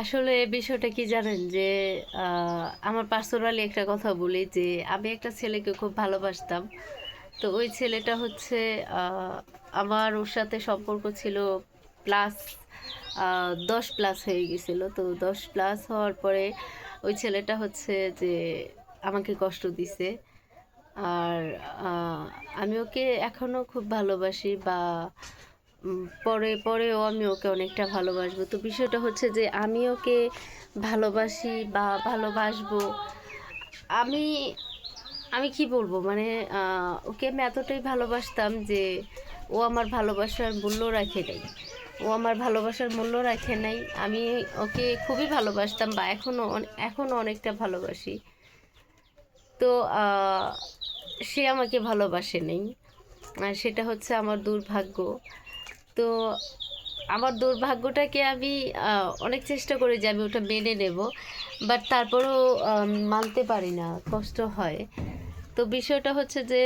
আসলে বিষয়টা কি জানেন যে আমার পার্সোনালি একটা কথা বলি যে, আমি একটা ছেলেকে খুব ভালোবাসতাম। তো ওই ছেলেটা হচ্ছে আমার ওর সাথে সম্পর্ক ছিল প্লাস দশ প্লাস হয়ে গেছিল। তো দশ প্লাস হওয়ার পরে ওই ছেলেটা হচ্ছে যে, আমাকে কষ্ট দিছে। আর আমি ওকে এখনও খুব ভালোবাসি বা পরে, পরেও আমি ওকে অনেকটা ভালোবাসবো। তো বিষয়টা হচ্ছে যে আমি ওকে ভালোবাসি বা ভালোবাসবো, আমি আমি কি বলব? মানে ওকে আমি এতটাই ভালোবাসতাম যে ও আমার ভালোবাসার মূল্য রাখে নাই। ও আমার ভালোবাসার মূল্য রাখে নাই। আমি ওকে খুবই ভালোবাসতাম বা এখনও এখনও অনেকটা ভালোবাসি। তো সে আমাকে ভালোবাসে নেই। আর সেটা হচ্ছে আমার দুর্ভাগ্য। তো আমার দুর্ভাগ্যটাকে আমি অনেক চেষ্টা করি যে আমি ওটা মেনে নেব বাট তারপরেও মানতে পারি না, কষ্ট হয়। তো বিষয়টা হচ্ছে যে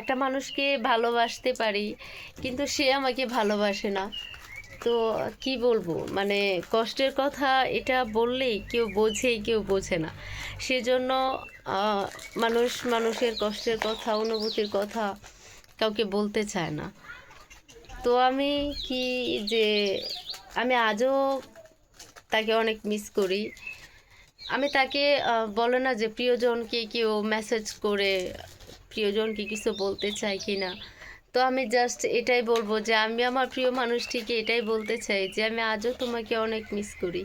একটা মানুষকে ভালোবাসতে পারি, কিন্তু সে আমাকে ভালোবাসে না। তো কি বলব মানে কষ্টের কথা এটা বললেই কেউ বোঝে কেউ বোঝে না। সেজন্য মানুষ মানুষের কষ্টের কথা, অনুভূতির কথা কাউকে বলতে চায় না। তো আমি কি যে, আমি আজও তাকে অনেক মিস করি। আমি তাকে বলো না যে প্রিয়জনকে কেউ মেসেজ করে, প্রিয়জনকে কিছু বলতে চাই কি না তো আমি জাস্ট এটাই বলব যে আমি আমার প্রিয় মানুষটিকে এটাই বলতে চাই যে আমি আজও তোমাকে অনেক মিস করি।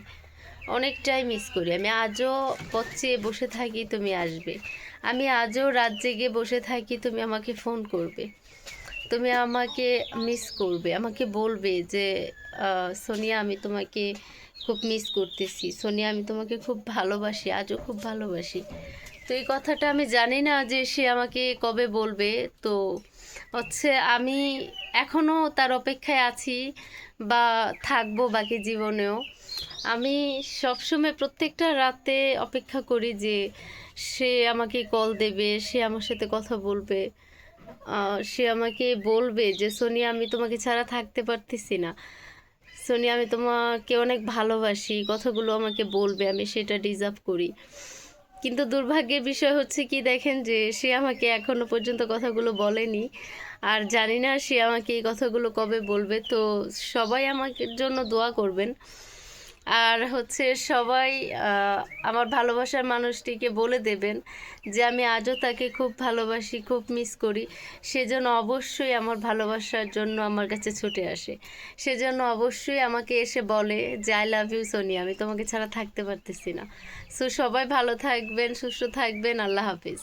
অনেকটাই মিস করি। আমি আজও পথ বসে থাকি তুমি আসবে। আমি আজও রাত জেগে বসে থাকি, তুমি আমাকে ফোন করবে। তুমি আমাকে মিস করবে, আমাকে বলবে যে সোনিয়া আমি তোমাকে খুব মিস করতেছি। সোনিয়া আমি তোমাকে খুব ভালোবাসি, আজও খুব ভালোবাসি। তো এই কথাটা আমি জানি না যে সে আমাকে কবে বলবে। তো হচ্ছে আমি এখনও তার অপেক্ষায় আছি বা থাকব বাকি জীবনেও। আমি সবসময় প্রত্যেকটা রাতে অপেক্ষা করি যে সে আমাকে কল দেবে, সে আমার সাথে কথা বলবে। সে আমাকে বলবে যে, সোনিয়া, আমি তোমাকে ছাড়া থাকতে পারতেছি না। সোনিয়া, আমি তোমাকে অনেক ভালোবাসি। কথাগুলো আমাকে বলবে, আমি সেটা ডিজার্ভ করি। কিন্তু দুর্ভাগ্যের বিষয় হচ্ছে কি, দেখেন যে, সে আমাকে এখনও পর্যন্ত কথাগুলো বলেনি। আর জানি না সে আমাকে এই কথাগুলো কবে বলবে। তো সবাই আমাকে জন্য দোয়া করবেন। আর হচ্ছে সবাই আমার ভালোবাসার মানুষটিকে বলে দেবেন যে আমি আজও তাকে খুব ভালোবাসি, খুব মিস করি। সেজন্য অবশ্যই আমার ভালোবাসার জন্য আমার কাছে ছুটে আসে। সেজন্য অবশ্যই আমাকে এসে বলে যে আই লাভ ইউ সোনিয়া আমি তোমাকে ছাড়া থাকতে পারতেছি না। সো সবাই ভালো থাকবেন, সুস্থ থাকবেন। আল্লাহ হাফিজ।